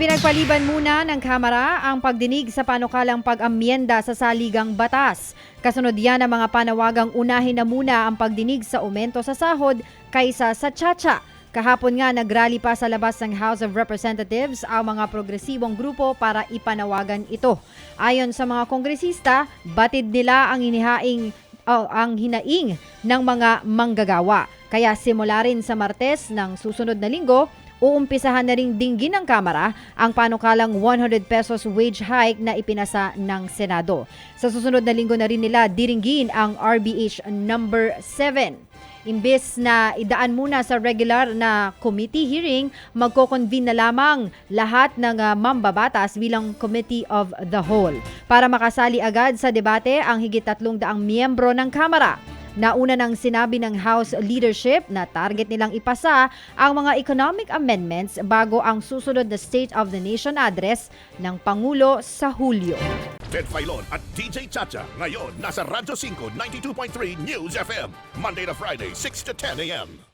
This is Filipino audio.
Ipinagpaliban muna ng Kamara ang pagdinig sa panukalang pag-amyenda sa saligang batas. Kasunod yan ang mga panawagang unahin na muna ang pagdinig sa aumento sa sahod kaysa sa tsatsya. Kahapon nga nagrally pa sa labas ng House of Representatives ang mga progresibong grupo para ipanawagan ito. Ayon sa mga kongresista, batid nila ang inihaing oh, ang hinaing ng mga manggagawa. Kaya simula rin sa Martes ng susunod na linggo, uumpisahan na ring dinggin ng Kamara ang panukalang 100 pesos wage hike na ipinasa ng Senado. Sa susunod na linggo na rin nila diringgin ang RBH number 7. Imbes na idaan muna sa regular na committee hearing, magko-convene na lamang lahat ng ah, mambabatas bilang Committee of the Whole para makasali agad sa debate ang higit tatlong daang miyembro ng Kamara. Nauna nang sinabi ng House leadership na target nilang ipasa ang mga economic amendments bago ang susunod na State of the Nation address ng Pangulo sa Hulyo. Ted Filon at DJ Chacha. Ngayon, nasa Radyo 5, 92.3 News FM. Monday to Friday, 6 to 10 a.m.